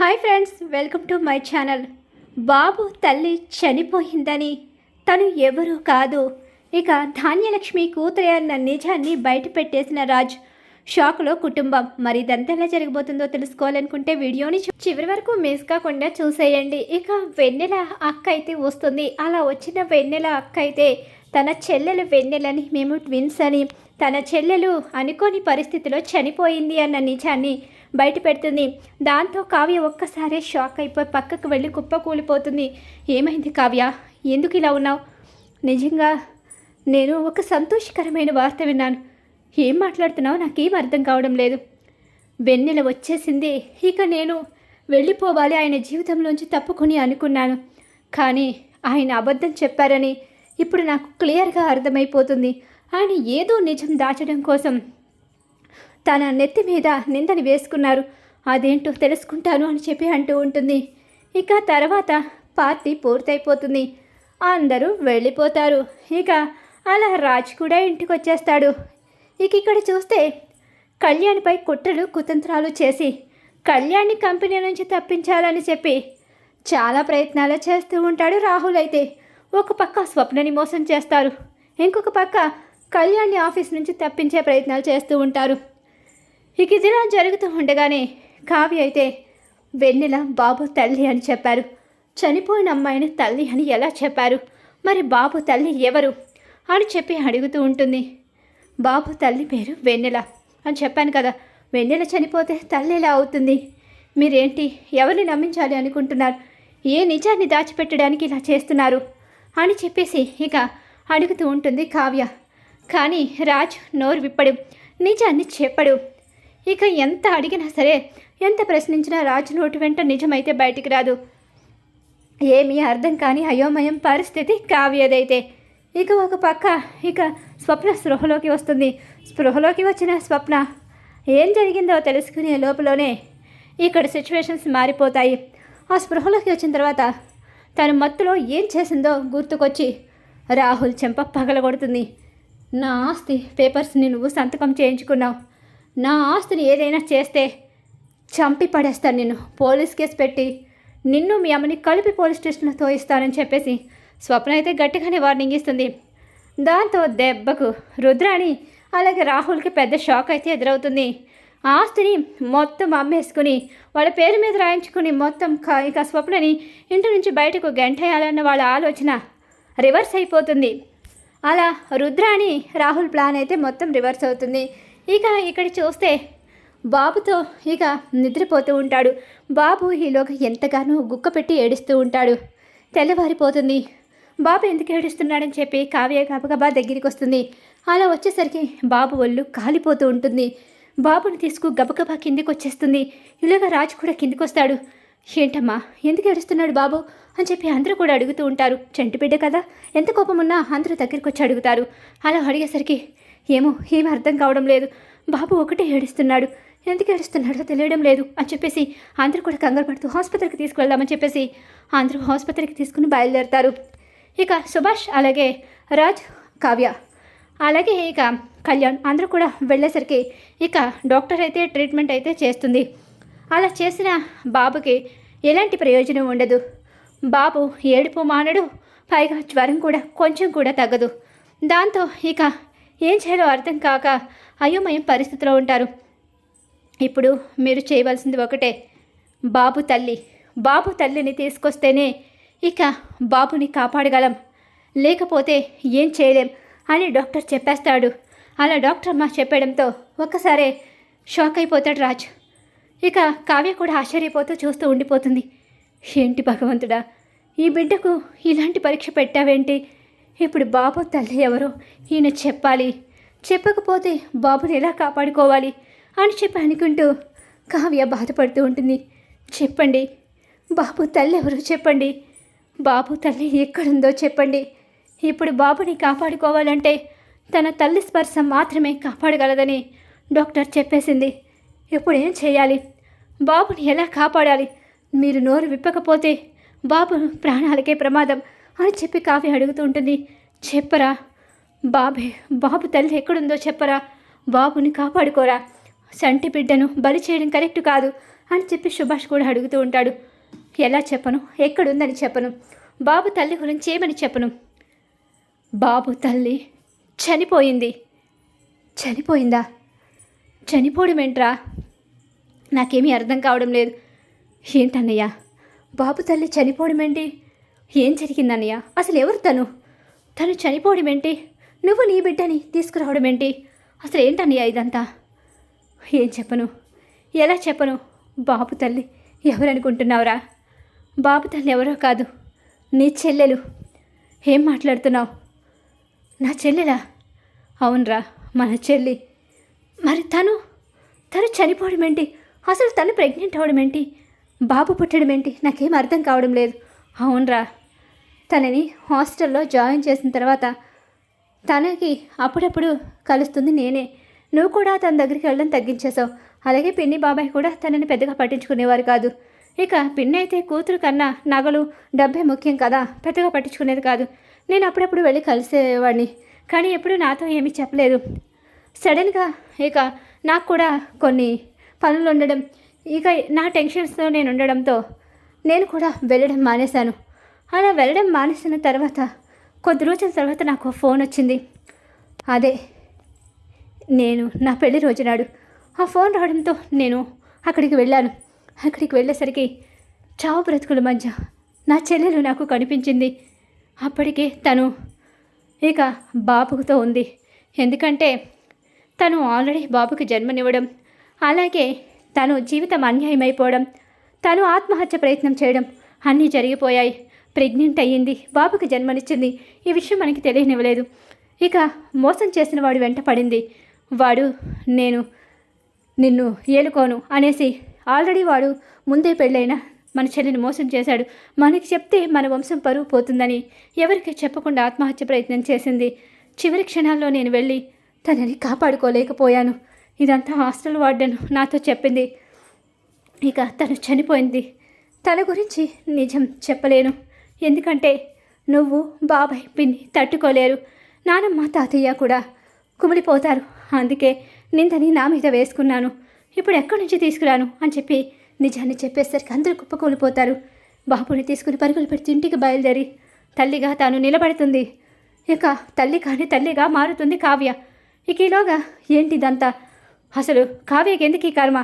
Hi friends welcome to my channel. బాబు తల్లి చనిపోయిందని. తను ఎవరూ కాదు. ఇక ధాన్యలక్ష్మి కూతురే అన్న నిజాన్ని బయట పెట్టేసిన రాజ్. షాక్లో కుటుంబం. మరి ఇదంతా ఎలా జరగబోతుందో తెలుసుకోవాలనుకుంటే వీడియోని చివరి వరకు మిస్ కాకుండా చూసేయండి. ఇక వెన్నెల అక్క అయితే వస్తుంది. అలా వచ్చిన వెన్నెల అక్క అయితే తన చెల్లెలు వెన్నెలని మేము ట్విన్స్ అని తన చెల్లెలు అనుకోని పరిస్థితిలో చనిపోయింది అన్న నిజాన్ని బయట పెడుతుంది. దాంతో కావ్య ఒక్కసారే షాక్ అయిపోయి పక్కకు వెళ్ళి కుప్ప కూలిపోతుంది. ఏమైంది కావ్య? ఎందుకు ఇలా ఉన్నావు? నిజంగా నేను ఒక సంతోషకరమైన వార్త విన్నాను. ఏం మాట్లాడుతున్నావు నాకేం అర్థం కావడం లేదు. వెన్నెల వచ్చేసింది. ఇక నేను వెళ్ళిపోవాలి ఆయన జీవితంలోంచి తప్పుకొని అనుకున్నాను. కానీ ఆయన అబద్ధం చెప్పారని ఇప్పుడు నాకు క్లియర్గా అర్థమైపోతుంది. ఆయన ఏదో నిజం దాచడం కోసం తన నెత్తి మీద నిందని వేసుకున్నారు. అదేంటో తెలుసుకుంటాను అని చెప్పి అంటూ ఉంటుంది. ఇక తర్వాత పార్టీ పూర్తయిపోతుంది. అందరూ వెళ్ళిపోతారు. ఇక అలా రాజ్ కూడా ఇంటికి వచ్చేస్తాడు. ఇక ఇక్కడ చూస్తే కళ్యాణ్పై కుట్రలు కుతంత్రాలు చేసి కళ్యాణ్ని కంపెనీ నుంచి తప్పించాలని చెప్పి చాలా ప్రయత్నాలు చేస్తూ ఉంటాడు రాహుల్ అయితే. ఒక పక్క స్వప్నని మోసం చేస్తారు. ఇంకొక పక్క కళ్యాణ్ని ఆఫీస్ నుంచి తప్పించే ప్రయత్నాలు చేస్తూ ఉంటారు. ఇక ఇదిలా జరుగుతూ ఉండగానే కావ్య అయితే వెన్నెల బాబు తల్లి అని చెప్పారు. చనిపోయిన అమ్మాయిని తల్లి అని ఎలా చెప్పారు? మరి బాబు తల్లి ఎవరు? అని చెప్పి అడుగుతూ ఉంటుంది. బాబు తల్లి పేరు వెన్నెల అని చెప్పాను కదా వెన్నెల చనిపోతే తల్లి ఎలా అవుతుంది? మీరేంటి ఎవరిని నమ్మించాలి అనుకుంటున్నారు? ఏ నిజాన్ని దాచిపెట్టడానికి ఇలా చేస్తున్నారు? అని చెప్పేసి ఇక అడుగుతూ ఉంటుంది కావ్య. కానీ రాజ్ నోరు విప్పడు నిజాన్ని చెప్పడు. ఇక ఎంత అడిగినా సరే ఎంత ప్రశ్నించినా రాజు నోటి వెంట నిజమైతే బయటికి రాదు. ఏమీ అర్థం కాని అయోమయం పరిస్థితి కావ్యదైతే. ఇక ఒక పక్క ఇక స్వప్న స్పృహలోకి వస్తుంది. స్పృహలోకి వచ్చిన స్వప్న ఏం జరిగిందో తెలుసుకునే లోపలనే ఇక్కడ సిచ్యువేషన్స్ మారిపోతాయి. ఆ స్పృహలోకి వచ్చిన తర్వాత తను మత్తులో ఏం చేసిందో గుర్తుకొచ్చి రాహుల్ చెంప పగలగొడుతుంది. నా ఆస్తి పేపర్స్ని నువ్వు సంతకం చేయించుకున్నావు. నా ఆస్తిని ఏదైనా చేస్తే చంపి పడేస్తాను నిన్ను. పోలీస్ కేసు పెట్టి నిన్ను మీ అమ్మని కలిపి పోలీస్ స్టేషన్లో తోయిస్తానని చెప్పేసి స్వప్న అయితే గట్టిగానే వార్నింగ్ ఇస్తుంది. దాంతో దెబ్బకు రుద్రాణి అలాగే రాహుల్కి పెద్ద షాక్ అయితే ఎదురవుతుంది. ఆస్తిని మొత్తం అమ్మేసుకుని వాళ్ళ పేరు మీద రాయించుకుని మొత్తం ఇక స్వప్నని ఇంటి నుంచి బయటకు గంటేయాలన్న వాళ్ళ ఆలోచన రివర్స్ అయిపోతుంది. అలా రుద్రాణి రాహుల్ ప్లాన్ అయితే మొత్తం రివర్స్ అవుతుంది. ఇక ఇక్కడ చూస్తే బాబుతో ఇక నిద్రపోతూ ఉంటాడు. బాబు ఈలోగా ఎంతగానో గుక్క పెట్టి ఏడుస్తూ ఉంటాడు. తెల్లవారిపోతుంది. బాబు ఎందుకు ఏడుస్తున్నాడని చెప్పి కావ్య గబగబా దగ్గరికి వస్తుంది. అలా వచ్చేసరికి బాబు ఒళ్ళు కాలిపోతూ ఉంటుంది. బాబుని తీసుకు గబగబా కిందికి వచ్చేస్తుంది. ఇలాగా రాజు కూడా కిందికి వస్తాడు ఏంటమ్మా ఎందుకు ఏడుస్తున్నాడు బాబు? అని చెప్పి అందరూ కూడా అడుగుతూ ఉంటారు. చంటిబిడ్డ కదా. ఎంత కోపం ఉన్నా అందరూ దగ్గరికి వచ్చి అడుగుతారు. అలా అడిగేసరికి ఏమో ఏం అర్థం కావడం లేదు. బాబు ఒకటే ఏడుస్తున్నాడు. ఎందుకు ఏడుస్తున్నాడో తెలియడం లేదు అని చెప్పేసి అందరూ కూడా కంగారు పడుతూ ఆసుపత్రికి తీసుకువెళ్దామని చెప్పేసి అందరూ ఆసుపత్రికి తీసుకుని బయలుదేరతారు. ఇక సుభాష్ అలాగే రాజ్ కావ్య అలాగే ఇక కళ్యాణ్ అందరూ కూడా వెళ్ళేసరికి ఇక డాక్టర్ అయితే ట్రీట్మెంట్ అయితే చేస్తుంది. అలా చేసిన బాబుకి ఎలాంటి ప్రయోజనం ఉండదు. బాబు ఏడుపు మానడు పైగా జ్వరం కూడా కొంచెం కూడా తగ్గదు. దాంతో ఇక ఏం చేయాలో అర్థం కాక అయోమయం పరిస్థితిలో ఉంటారు. ఇప్పుడు మీరు చేయవలసింది ఒకటే. బాబు తల్లి బాబు తల్లిని తీసుకొస్తేనే ఇక బాబుని కాపాడగలం. లేకపోతే ఏం చేయలేం అని డాక్టర్ చెప్పేస్తాడు. అలా డాక్టర్ అమ్మ చెప్పడంతో ఒక్కసారే షాక్ అయిపోతాడు రాజ్. ఇక కావ్య కూడా ఆశ్చర్యపోతూ చూస్తూ ఉండిపోతుంది. ఏంటి భగవంతుడా ఈ బిడ్డకు ఇలాంటి పరీక్ష పెట్టావేంటి? ఇప్పుడు బాబు తల్లి ఎవరో? ఈయన చెప్పాలి. చెప్పకపోతే బాబుని ఎలా కాపాడుకోవాలి అని చెప్పి అనుకుంటూ కావ్య బాధపడుతూ ఉంటుంది. చెప్పండి. బాబు తల్లి ఎవరో చెప్పండి. బాబు తల్లి ఎక్కడుందో చెప్పండి. ఇప్పుడు బాబుని కాపాడుకోవాలంటే తన తల్లి స్పర్శ మాత్రమే కాపాడగలదని డాక్టర్ చెప్పేసింది. ఇప్పుడు ఏం చేయాలి? బాబుని ఎలా కాపాడాలి? మీరు నోరు విప్పకపోతే బాబు ప్రాణాలకే ప్రమాదం. అని చెప్పి కావ్య అడుగుతూ ఉంటుంది. చెప్పరా బాబే బాబు తల్లి ఎక్కడుందో చెప్పరా బాబుని కాపాడుకోరా సంటి బిడ్డను బలి చేయడం కరెక్ట్ కాదు అని చెప్పి సుభాష్ కూడా అడుగుతూ ఉంటాడు. ఎలా చెప్పను ఎక్కడుందని చెప్పను బాబు తల్లి గురించి ఏమని చెప్పను? బాబు తల్లి చనిపోయింది. చనిపోయిందా? చనిపోవడం ఏంట్రా? నాకేమీ అర్థం కావడం లేదు. ఏంటన్నయ్యా బాబు తల్లి చనిపోవడం ఏంటి? ఏం జరిగిందన్నయ్య? అసలు ఎవరు తను? తను చనిపోవడం ఏంటి? నువ్వు నీ బిడ్డని తీసుకురావడం ఏంటి? అసలు ఏంటన్నయ్య ఇదంతా? ఏం చెప్పను? ఎలా చెప్పను? బాబు తల్లి ఎవరనుకుంటున్నావురా? బాబు తల్లి ఎవరో కాదు నీ చెల్లెలు. ఏం మాట్లాడుతున్నావు? నా చెల్లెలా? అవునరా మన చెల్లి. మరి తను? తను చనిపోవడం ఏంటి? అసలు తను ప్రెగ్నెంట్ అవడం ఏంటి? బాబు పుట్టడం ఏంటి? నాకేం అర్థం కావడం లేదు. అవునరా తనని హాస్టల్లో జాయిన్ చేసిన తర్వాత తనకి అప్పుడప్పుడు కలుస్తుంది నేనే. నువ్వు కూడా తన దగ్గరికి వెళ్ళడం తగ్గించేశావు. అలాగే పిన్ని బాబాయ్ కూడా తనని పెద్దగా పట్టించుకునేవారు కాదు. ఇక పిన్ని అయితే కూతురు కన్నా నగలు డబ్బే ముఖ్యం కదా. పెద్దగా పట్టించుకునేది కాదు. నేను అప్పుడప్పుడు వెళ్ళి కలిసేవాడిని. కానీ ఎప్పుడు నాతో ఏమీ చెప్పలేదు. సడన్గా ఇక నాకు కూడా కొన్ని పనులు ఉండడం ఇక నా టెన్షన్స్తో నేను ఉండడంతో నేను కూడా వెళ్ళడం మానేశాను. అలా వెళ్ళడం మానేసిన తర్వాత కొద్ది రోజుల తర్వాత నాకు ఫోన్ వచ్చింది. అదే నేను నా పెళ్ళి రోజు నాడు ఆ ఫోన్ రావడంతో నేను అక్కడికి వెళ్ళాను. అక్కడికి వెళ్ళేసరికి చావు బ్రతుకుల మధ్య నా చెల్లెలు నాకు కనిపించింది. అప్పటికే తను ఇక బాబుతో ఉంది. ఎందుకంటే తను ఆల్రెడీ బాబుకి జన్మనివ్వడం అలాగే తను జీవితం అన్యాయమైపోవడం తను ఆత్మహత్య ప్రయత్నం చేయడం అన్నీ జరిగిపోయాయి. ప్రెగ్నెంట్ అయ్యింది బాబుకి జన్మనిచ్చింది. ఈ విషయం మనకి తెలియనివ్వలేదు. ఇక మోసం చేసిన వాడు వెంట పడింది. వాడు నేను నిన్ను ఏలుకోను అనేసి ఆల్రెడీ వాడు ముందే పెళ్ళైన మన చెల్లిని మోసం చేశాడు. మనకి చెప్తే మన వంశం పరువు పోతుందని ఎవరికి చెప్పకుండా ఆత్మహత్య ప్రయత్నం చేసింది. చివరి క్షణాల్లో నేను వెళ్ళి తనని కాపాడుకోలేకపోయాను. ఇదంతా హాస్టల్ వార్డెన్ నాతో చెప్పింది. ఇక తను చనిపోయింది. తన గురించి నిజం చెప్పలేను. ఎందుకంటే నువ్వు బాబాయ్ పిన్ని తట్టుకోలేరు నానమ్మ తాతయ్య కూడా కుమిలిపోతారు. అందుకే నిందని నా మీద వేసుకున్నాను. ఇప్పుడు ఎక్కడి నుంచి తీసుకురాను అని చెప్పి నిజాన్ని చెప్పేసరికి అందరూ కుప్పకూలిపోతారు. బాబుని తీసుకుని పరుగులు పెట్టి ఇంటికి బయలుదేరి తల్లిగా తాను నిలబడుతుంది. ఇక తల్లి కాని తల్లిగా మారుతుంది కావ్య. ఇక ఈలోగా ఏంటి ఇదంతా అసలు కావ్యకి ఎందుకు ఈ కర్మ?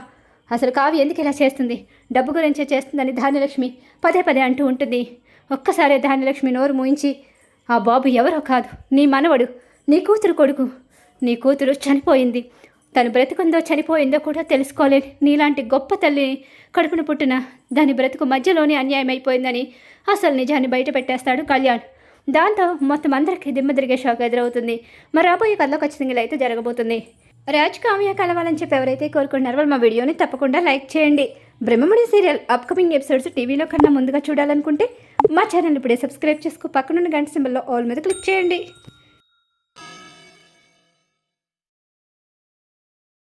అసలు కావ్య ఎందుకు ఇలా చేస్తుంది? డబ్బు గురించే చేస్తుందని ధాన్యలక్ష్మి పదే పదే అంటూ ఉంటుంది. ఒక్కసారే ధాన్యలక్ష్మి నోరు మూయించి ఆ బాబు ఎవరో కాదు నీ మనవడు నీ కూతురు కొడుకు. నీ కూతురు చనిపోయింది. తను బ్రతుకుందో చనిపోయిందో కూడా తెలుసుకోలేని నీలాంటి గొప్ప తల్లిని కడుపున పుట్టిన దాని బ్రతుకు మధ్యలోనే అన్యాయం అయిపోయిందని అసలు నిజాన్ని బయట పెట్టేస్తాడు కళ్యాణ్. దాంతో మొత్తం అందరికీ దిమ్మదిరిగే షాక్ ఎదురవుతుంది. మరి రాబోయే కథలో ఖచ్చితంగా ఇలా అయితే జరగబోతుంది. రాజ్ కావ్య కలవాలని చెప్పి ఎవరైతే కోరుకుంటున్నారో వాళ్ళు మా వీడియోని తప్పకుండా లైక్ చేయండి. బ్రహ్మముడి సీరియల్ అప్కమింగ్ ఎపిసోడ్స్ టీవీలో కన్నా ముందుగా చూడాలనుకుంటే మా ఛానల్ ఇప్పుడే సబ్స్క్రైబ్ చేసుకో. పక్కనున్న గంట సింబల్లో ఆల్ మీద క్లిక్ చేయండి.